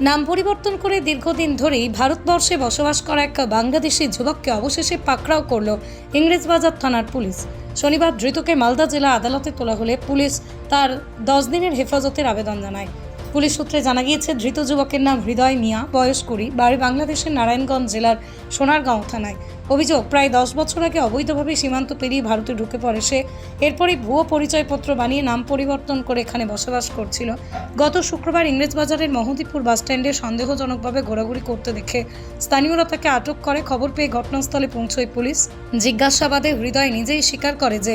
নাম পরিবর্তন করে দীর্ঘদিন ধরেই ভারতবর্ষে বসবাস করা এক বাংলাদেশি যুবককে অবশেষে পাকড়াও করল ইংরেজবাজার থানার পুলিশ। শনিবার ধৃতকে মালদা জেলা আদালতে তোলা হলে পুলিশ তার দশ দিনের হেফাজতের আবেদন জানায়। পুলিশ সূত্রে জানা গিয়েছে, ধৃত যুবকের নাম হৃদয় মিয়া, বয়স কুড়ি, বাড়ি বাংলাদেশের নারায়ণগঞ্জ জেলার সোনারগাঁও থানায়। অভিযোগ, প্রায় দশ বছর আগে অবৈধভাবে সীমান্ত পেরিয়ে ভারতে ঢুকে পড়ে সে। এরপরই ভুয়ো পরিচয়পত্র বানিয়ে নাম পরিবর্তন করে এখানে বসবাস করছিল। গত শুক্রবার ইংরেজবাজারের মহদীপুর বাসস্ট্যান্ডে সন্দেহজনকভাবে ঘোরাঘুরি করতে দেখে স্থানীয়রা তাকে আটক করে। খবর পেয়ে ঘটনাস্থলে পৌঁছয় পুলিশ। জিজ্ঞাসাবাদে হৃদয় নিজেই স্বীকার করে যে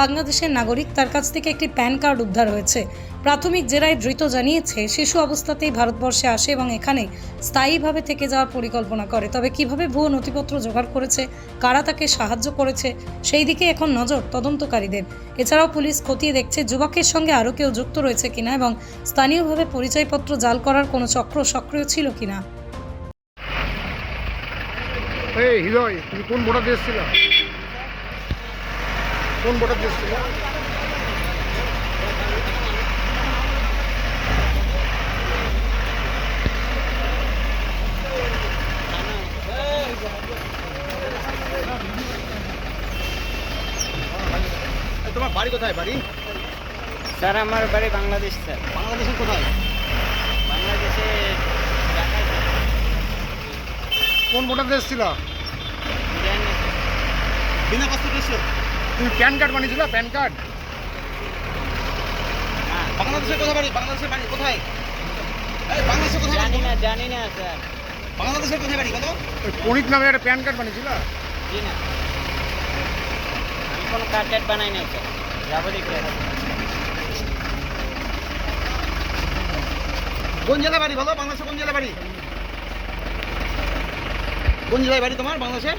বাংলাদেশের নাগরিক তার কাছ থেকে একটি প্যান কার্ড উদ্ধার হয়েছে। প্রাথমিক জেরায় ধৃত জানিয়েছে, শিশু অবস্থাতেই ভারতবর্ষে আসে এবং এখানে স্থায়ীভাবে থেকে যাওয়ার পরিকল্পনা করে। তবে কীভাবে ভুয়ো নথিপত্র জোগাড় করেছে, কারা তাকে সাহায্য করেছে, সেই দিকে এখন নজর তদন্তকারীদের। এছাড়াও পুলিশ খতিয়ে দেখছে, যুবকের সঙ্গে আরও কেউ যুক্ত রয়েছে কিনা এবং স্থানীয়ভাবে পরিচয়পত্র জাল করার কোনো চক্র সক্রিয় ছিল কিনা। হৃদয়, তুমি কোন কোন ভোটার দিয়ে এসেছিল? তোমার বাড়ি কোথায় বাড়ি? স্যার আমার বাড়ি বাংলাদেশ স্যার। বাংলাদেশের কোথায়? বাংলাদেশে কোন ভোটার এসেছিল। বিনা এসছো তুমি প্যান কার্ড বানিয়েছিল প্যান কার্ড? না বাংলাদেশের কোথায় বাড়ি বাংলাদেশের বাড়ি কোথায়? এই বাংলাদেশের কোথায় জানি না জানি না স্যার। বাংলাদেশের কোথায় বাড়ি কত নামে একটা প্যান কার্ড বানিয়েছিল? জি না। আমি কোনো কার্ড টার্ড বানাই নাই স্যার। যাব দেখি কোন জেলা বাড়ি বলো? বাংলাদেশের কোন জেলা বাড়ি? কোন জেলায় বাড়ি তোমার বাংলাদেশের?